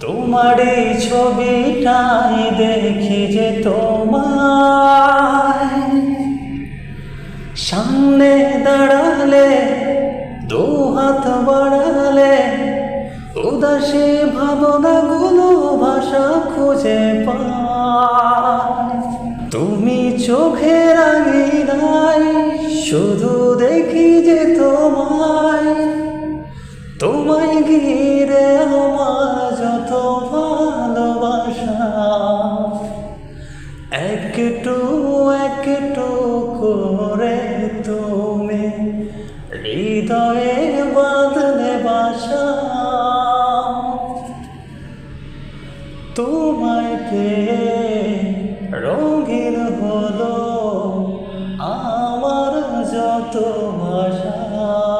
তোমার এই ছবিটাই দেখি যে তোমার সামনে দাঁড়ালে, দু হাত বাড়ালে, উদাসী ভাবনাগুলো ভাষা খুঁজে পায়। তুমি চোখের আঙিনায় শুধু দেখি যে তোমায়। তোমায় ঘিরে একটু একটু করে তুমি হৃদয়ে বাঁধলে বাসা। তোমায় পেয়ে রঙিন হলো আমার যত ভাষা